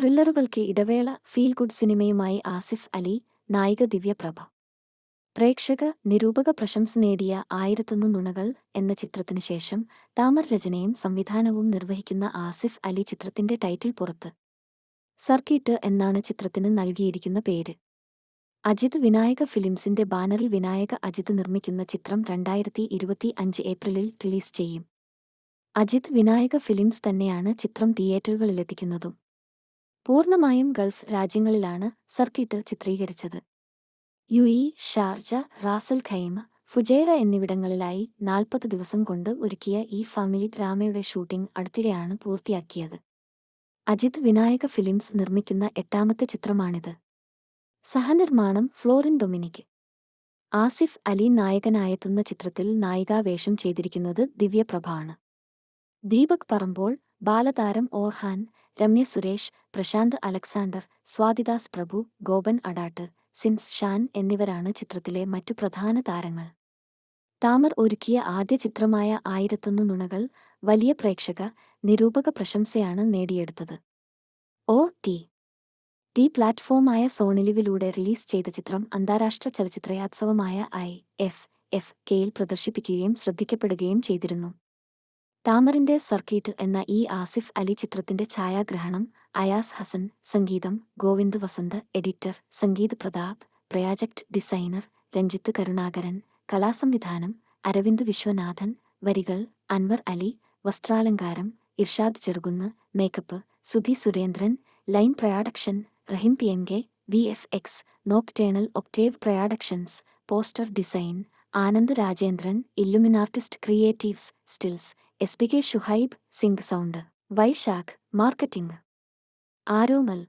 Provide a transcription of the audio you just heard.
ത്രില്ലറുകൾക്ക് ഇടവേള feel good സിനിമയുമായി ആസിഫ് അലി നായിക ദിവ്യപ്രഭ പ്രേക്ഷക നിരൂപക പ്രശംസ നേടിയ ആയിരത്തൊന്ന് നുണകൾ എന്ന ചിത്രത്തിനു ശേഷം താമർ രചനയും സംവിധാനവും നിർവഹിക്കുന്ന ആസിഫ് അലി ചിത്രത്തിന്റെ ടൈറ്റിൽ പുറത്ത്. സർക്കിട്ട് എന്നാണ് ചിത്രത്തിന് നൽകിയിരിക്കുന്ന പേര്. അജിത് വിനായക ഫിലിംസിന്റെ ബാനറിൽ വിനായക അജിത് നിർമ്മിക്കുന്ന ചിത്രം രണ്ടായിരത്തി ഇരുപത്തി അഞ്ച് ഏപ്രിലിൽ റിലീസ് ചെയ്യും. അജിത് വിനായക ഫിലിംസ് തന്നെയാണ് ചിത്രം തിയേറ്ററുകളിലെത്തിക്കുന്നതും. പൂർണമായും ഗൾഫ് രാജ്യങ്ങളിലാണ് സർക്കിട്ട് ചിത്രീകരിച്ചത്. U E Sharjah Ras al Khaimah Fujairah എന്നിവിടങ്ങളിലായി നാൽപ്പത് ദിവസം കൊണ്ട് ഒരുക്കിയ ഈ ഫാമിലി ഡ്രാമയുടെ ഷൂട്ടിംഗ് അടുത്തിടെയാണ് പൂർത്തിയാക്കിയത്. അജിത് വിനായക ഫിലിംസ് നിർമ്മിക്കുന്ന എട്ടാമത്തെ ചിത്രമാണിത്. സഹനിർമ്മാണം ഫ്ലോറിൻ ഡൊമിനിക് ആസിഫ് അലി നായകനായെത്തുന്ന ചിത്രത്തിൽ നായികാവേഷം ചെയ്തിരിക്കുന്നത് ദിവ്യപ്രഭ ആണ്. ദീപക് പറമ്പോൾ ബാലതാരം ഓർഹാൻ രമ്യ സുരേഷ് പ്രശാന്ത് അലക്സാണ്ടർ സ്വാതിദാസ് പ്രഭു ഗോപൻ അഡാട്ട് സിൻസ് ഷാൻ എന്നിവരാണ് ചിത്രത്തിലെ മറ്റു പ്രധാന താരങ്ങൾ. താമർ ഒരുക്കിയ ആദ്യ ചിത്രമായ ആയിരത്തൊന്ന് നുണകൾ വലിയ പ്രേക്ഷക നിരൂപക പ്രശംസയാണ് നേടിയെടുത്തത്. ഒ. ടി. ടി പ്ലാറ്റ്ഫോമായ സോണിലിവിലൂടെ റിലീസ് ചെയ്ത ചിത്രം അന്താരാഷ്ട്ര ചലച്ചിത്രയോത്സവമായ ഐ. എഫ്. എഫ്. കെയിൽ പ്രദർശിപ്പിക്കുകയും ശ്രദ്ധിക്കപ്പെടുകയും ചെയ്തിരുന്നു. താമറിന്റെ സർക്കിട്ട് എന്ന ഈ ആസിഫ് അലി ചിത്രത്തിന്റെ ഛായാഗ്രഹണം അയാസ് ഹസൻ സംഗീതം Govind Vasanth editor Sangeeth Prathap project designer Ranjith Karunakaran കലാസംവിധാനം Aravind Viswanathan വരികൾ Anwar Ali വസ്ത്രാലങ്കാരം Irshad Cherukunnu makeup Sudhi Surendran line production Rahim P K V F X Nocturnal Octave Productions poster design Anand Rajendran Illuminartist Creatives stills S B K Shuhaib Singh sound Vaisakh marketing. Aromal